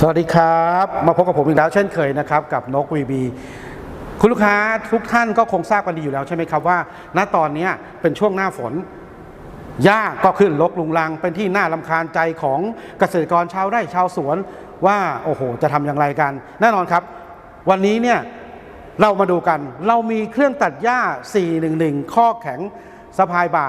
สวัสดีครับ มาพบกับผมอีกแล้วเช่นเคยนะครับ กับนกวีบีคุณลูกค้าทุกท่านก็คงทราบกันดีอยู่แล้วใช่ไหมครับว่า ณตอนนี้เป็นช่วงหน้าฝนหญ้าก็ขึ้นลกลุงลัง เป็นที่น่าลำคาญใจของเกษตรกรชาวไร่ชาวสวนว่าโอ้โห จะทำอย่างไรกัน แน่นอนครับ วันนี้เนี่ยเรามาดูกันเรามีเครื่องตัดหญ้า 411 ข้อแข็งสะพายบ่า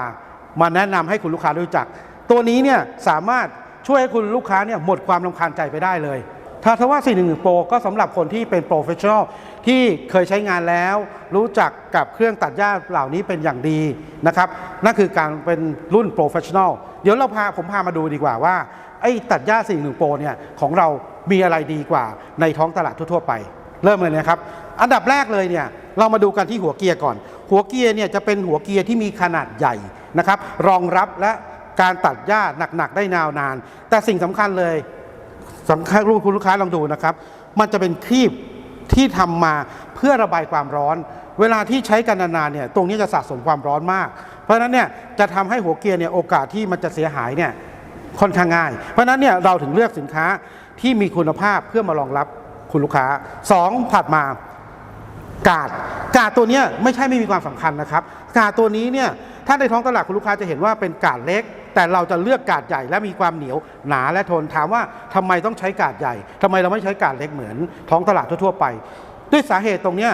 มาแนะนำให้คุณลูกค้ารู้จัก ตัวนี้เนี่ยสามารถ ช่วยให้คุณลูกค้าเนี่ยหมดความรำคาญใจไปได้เลยถ้าทว่า411 Pro ก็สำหรับคนที่เป็นโปรเฟชชั่นอลที่เคยใช้งานแล้ว รู้จักกับเครื่องตัดหญ้าเหล่านี้เป็นอย่างดีนะครับนั่นคือการเป็นรุ่นโปรเฟชชั่นอลเดี๋ยวเราพาผมพามาดูดีกว่าว่าไอ้ตัดหญ้า411 Pro เนี่ยของเรามีอะไรดีกว่าในท้องตลาดทั่ว ๆ ไป เริ่มเลยนะครับ อันดับแรกเลยเนี่ยเรามาดูกันที่หัวเกียร์ก่อน หัวเกียร์เนี่ยจะเป็นหัวเกียร์ที่มีขนาดใหญ่นะครับรองรับและ การตัดหญ้าหนักๆได้นานนาน แต่สิ่งสำคัญเลยสำคัญคุณลูกค้าลองดูนะครับ มันจะเป็นครีบที่ทำมาเพื่อระบายความร้อน เวลาที่ใช้กันนานๆเนี่ยตรงนี้จะสะสมความร้อนมาก เพราะฉะนั้นเนี่ยจะทำให้หัวเกียร์เนี่ยโอกาสที่มันจะเสียหายเนี่ยค่อนข้างง่าย เพราะฉะนั้นเนี่ยเราถึงเลือกสินค้าที่มีคุณภาพเพื่อมารองรับคุณลูกค้าสองถัดมากาดกาดตัวเนี้ยไม่ใช่ไม่มีความสำคัญนะครับ กาดตัวนี้เนี่ย ถ้าในท้องตลาดคุณลูกค้าจะเห็นว่าเป็นกาดเล็ก แต่เราจะเลือกกาดใหญ่และมีความเหนียวหนาและทนถามว่าทำไมต้องใช้กาดใหญ่ทำไมเราไม่ใช้กาดเล็กเหมือนท้องตลาดทั่วๆไป ด้วยสาเหตุตรงเนี้ย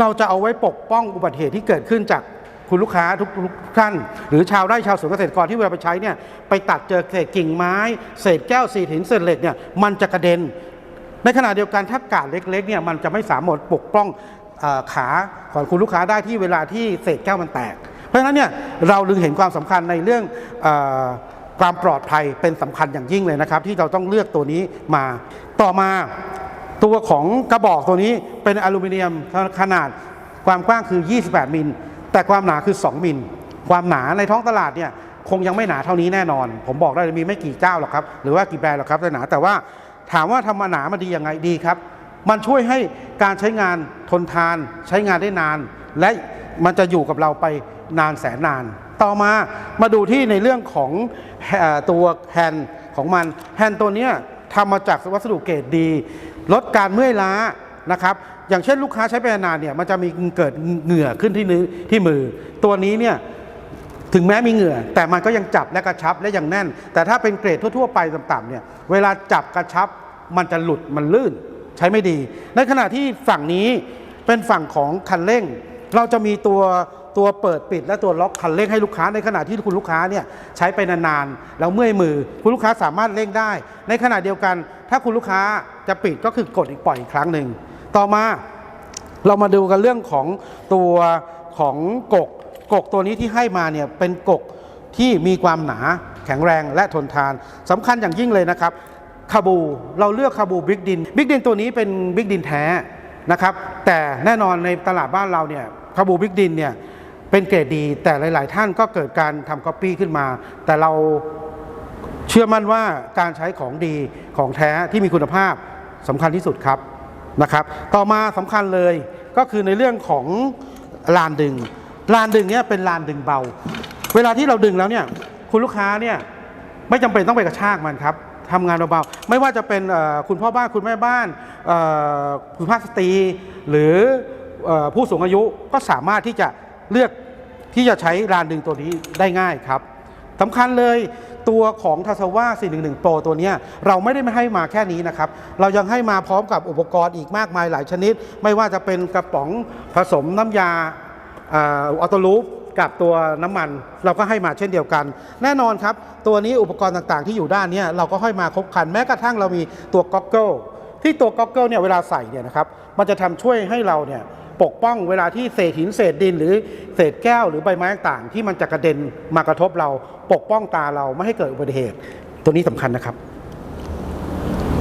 เราจะเอาไว้ปกป้องอุบัติเหตุที่เกิดขึ้นจากคุณลูกค้าทุกๆท่าน หรือชาวไร่ชาวสวนเกษตรกรที่เวลาไปใช้เนี่ยไปตัดเจอเศษกิ่งไม้ เศษแก้วเศษหินเศษเหล็กเนี่ยมันจะกระเด็น ในขณะเดียวกันถ้ากาดเล็กๆเนี่ยมันจะไม่สามารถปกป้องอขาของคุณลูกค้าได้ที่เวลาที่เศษแก้วมันแตก ราะฉะนั้นเนี่ยเราลึงเห็นความสำคัญในเรื่องอความปลอดภัยเป็นสำคัญอย่างยิ่งเลยนะครับ ที่เราต้องเลือกตัวนี้มาต่อมาตัวของกระบอกตัวนี้เป็นอลูมิเนียมขนาดความกว้างคือ 28 มิล แต่ความหนาคือ 2 มิล ความหนาในท้องตลาดเนี่ยคงยังไม่หนาเท่านี้แน่นอน ผมบอกได้เลยมีไม่กี่เจ้าหรอกครับ หรือว่ากี่แบรนด์หรอกครับแต่หนา แต่ว่าถามว่าทำมาหนามาดียังไงดีครับ มันช่วยให้การใช้งานทนทาน ใช้งานได้นาน และมันจะอยู่กับเราไป นานแสนนาน ต่อมามาดูที่ในเรื่องของตัวแฮนด์ของมันแฮนด์ตัวนี้ทำมาจากวัสดุเกรดดี ลดการเมื่อยล้านะครับอย่างเช่นลูกค้าใช้ไปนานเนี่ยมันจะมีเกิดเหงื่อขึ้นที่นิ้วที่มือ ตัวนี้เนี่ยถึงแม้มีเหงื่อ แต่มันก็ยังจับและกระชับและยังแน่น แต่ถ้าเป็นเกรดทั่วๆไปต่ำๆเนี่ยเวลาจับกระชับมันจะหลุดมันลื่นใช้ไม่ดี ในขณะที่ฝั่งนี้เป็นฝั่งของคันเร่ง เราจะมีตัว ตัวเปิดปิดและตัวล็อกคันเร่งให้ลูกค้าในขณะที่คุณลูกค้าเนี่ยใช้ไปนานๆแล้วเมื่อยมือ คุณลูกค้าสามารถเร่งได้ ในขณะเดียวกัน ถ้าคุณลูกค้าจะปิดก็คือกดอีกปล่อยอีกครั้งหนึ่งต่อมาเรามาดูกันเรื่องของตัวของกกกกตัวนี้ที่ให้มาเนี่ยเป็นกกที่มีความหนาแข็งแรงและทนทานสำคัญอย่างยิ่งเลยนะครับคาบูเราเลือกคาบูบิ๊กดินบิ๊กดินตัวนี้เป็นบิ๊กดินแท้นะครับแต่แน่นอนในตลาดบ้านเราเนี่ยคาบูบิ๊กดินเนี่ย เป็นเกรดดี แต่หลาย ๆ ท่านก็เกิดการทำก๊อปปี้ขึ้นมา แต่เราเชื่อมั่นว่าการใช้ของดีของแท้ที่มีคุณภาพสำคัญที่สุดครับนะครับ ต่อมาสำคัญเลยก็คือในเรื่องของลานดึง ลานดึงเนี่ยเป็นลานดึงเบา เวลาที่เราดึงแล้วเนี่ยคุณลูกค้าเนี่ยไม่จำเป็นต้องไปกระชากมันครับทำงานเบาๆไม่ว่าจะเป็นคุณพ่อบ้านคุณแม่บ้านคุณภาพสตรี หรือผู้สูงอายุก็สามารถที่จะเลือก ที่จะใช้ลานดึงตัวนี้ได้ง่ายครับสำคัญเลยตัวของทัศว่า411 Pro ตัวนี้เราไม่ได้ไม่ให้มาแค่นี้นะครับ เรายังให้มาพร้อมกับอุปกรณ์อีกมากมายหลายชนิด ไม่ว่าจะเป็นกระป๋องผสมน้ำยาออโตลูปกับตัวน้ำมันเราก็ให้มาเช่นเดียวกัน แน่นอนครับ ตัวนี้อุปกรณ์ต่างๆ ที่อยู่ด้านนี้เราก็ให้มาครบครันแม้กระทั่งเรามีตัวก็อกเกิลที่ตัวก็อกเกิลเนี่ยเวลาใส่เนี่ยนะครับมันจะทำช่วยให้เราเนี่ย ปกป้องเวลาที่เศษหินเศษดินหรือเศษแก้วหรือใบไม้ต่างๆที่มันจะกระเด็นมากระทบเราปกป้องตาเราไม่ให้เกิดอุบัติเหตุ ตัวนี้สำคัญนะครับ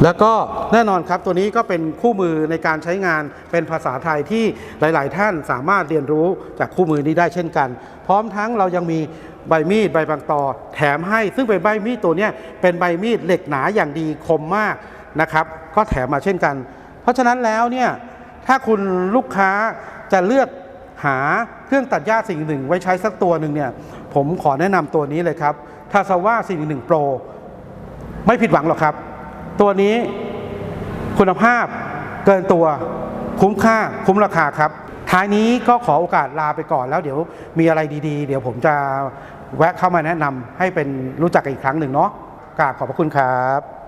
แล้วก็แน่นอนครับตัวนี้ก็เป็นคู่มือในการใช้งานเป็นภาษาไทยที่หลาย ๆ ท่านสามารถเรียนรู้จากคู่มือนี้ได้เช่นกัน พร้อมทั้งเรายังมีใบมีดใบบางตอ แถมให้ ซึ่งเป็นใบมีดตัวนี้เป็นใบมีดเหล็กหนาอย่างดีคมมากนะครับ ก็แถมมาเช่นกัน เพราะฉะนั้นแล้วเนี่ย ถ้าคุณลูกค้าจะเลือกหาเครื่องตัดหญ้าสิ่งหนึ่งไว้ใช้สักตัวหนึ่งเนี่ยผมขอแนะนำตัวนี้เลยครับทาซาว่า411 Pro ไม่ผิดหวังหรอกครับ ตัวนี้คุณภาพเกินตัวคุ้มค่าคุ้มราคาครับ ท้ายนี้ก็ขอโอกาสลาไปก่อนแล้วเดี๋ยวมีอะไรดีๆ เดี๋ยวผมจะแวะเข้ามาแนะนำให้เป็นรู้จักกันอีกครั้งหนึ่งเนาะกราบขอบพระคุณครับ